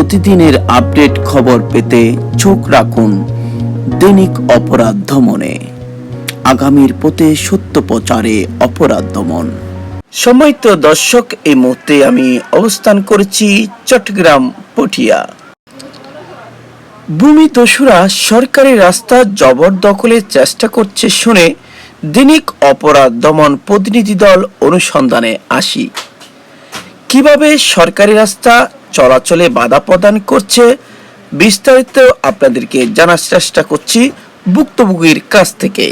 প্রতিদিনের আপডেট খবর পেতে চোখ রাখুন দৈনিক অপরাধ দমনে আগামীর পথে সত্য প্রচারে অপরাধ দমন। সম্মানিত দর্শক, এই মুহূর্তে আমি অবস্থান করেছি চট্টগ্রাম পটিয়া। ভূমি দস্যুরা সরকারি রাস্তা জবরদখলের চেষ্টা করছে শুনে দৈনিক অপরাধ দমন প্রতিনিধি দল অনুসন্ধানে আসি। কীভাবে সরকারি রাস্তা চলাচলে বাধা প্রদান করছে। বিস্তারিত আপনাদেরকে জানার চেষ্টা করছি ভুক্তভোগীর কাছ থেকে।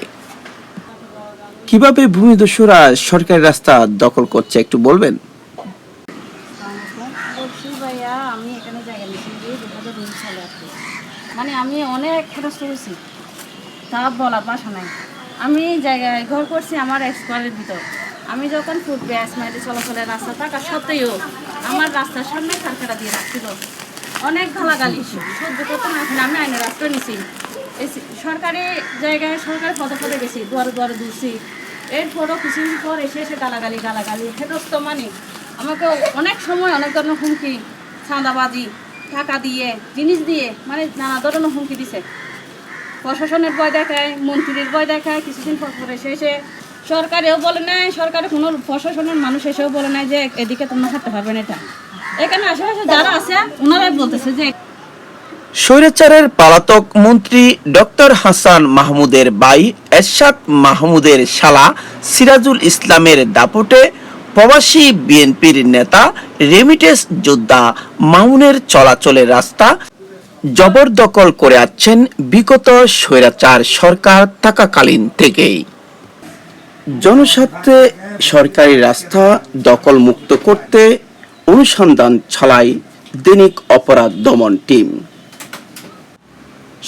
কীভাবে ভূমিদস্যুরা সরকারি রাস্তা দখল করছে একটু বলবেন? মানে আমি অনেক খরচ করেছি তা বলার ভাষা নাই। আমি জায়গায় ঘর করছি আমার এক্সপায়ারের ভিতর। আমি যখন ফুটবে স্মাইলি চলাচলের রাস্তা থাকা সত্ত্বেও আমার রাস্তার সামনে খারখারা দিয়ে রাখছিল। অনেক গালাগালি সহ্য করতে না পারলে আমি আইনের রাস্তা নিছি। সরকারি জায়গায় সরকারি পদে পদে গেছি দুয়ারে দুয়ারে দূরছি এরপরও কিছুদিন পর এসে এসে গালাগালি গালাগালি হেদস্ত মানে। আমাকে অনেক সময় অনেক ধরনের হুমকি, চাঁদাবাজি, টাকা দিয়ে, জিনিস দিয়ে মানে নানা ধরনের হুমকি দিছে। প্রশাসনের ভয় দেখায়, মন্ত্রীর ভয় দেখায়, কিছুদিন পর পরে এসে এসে সরকারেও বলে নাই সরকারের কোনো প্রশাসনের মানুষ এসেও বলে নাই যে এদিকে তোমরা হাঁটতে পারবেন এটা। এখানে আশেপাশে যারা আছে, ওনারাই বলতেছে যে স্বৈরাচারের পলাতক মন্ত্রী ডক্টর হাসান মাহমুদের বাই এরশাদ মাহমুদের শালা সিরাজুল ইসলামের দাপটে প্রবাসী বিএনপির নেতা রেমিটেস যোদ্ধা মাউনের চলাচলের রাস্তা জবরদখল করে আছেন বিগত স্বৈরাচার সরকার থাকাকালীন থেকেই। জনস্বার্থে সরকারি রাস্তা দখল মুক্ত করতে অনুসন্ধান চালায় দৈনিক অপরাধ দমন টিম।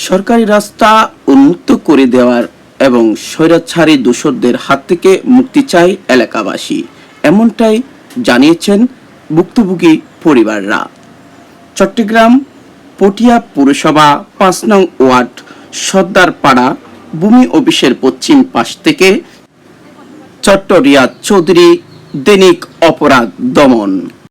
সরকারি রাস্তা উন্মুক্ত করে দেওয়ার এবং স্বৈরাচারী দূষরদের হাত থেকে মুক্তি চায় এলাকাবাসী, এমনটাই জানিয়েছেন ভুক্তভোগী পরিবাররা। চট্টগ্রাম পটিয়া পুরসভা পাঁচ নং ওয়ার্ড সর্দারপাড়া ভূমি অফিসের পশ্চিম পাশ থেকে চট্টরিয়া চৌধুরী দৈনিক অপরাধ দমন।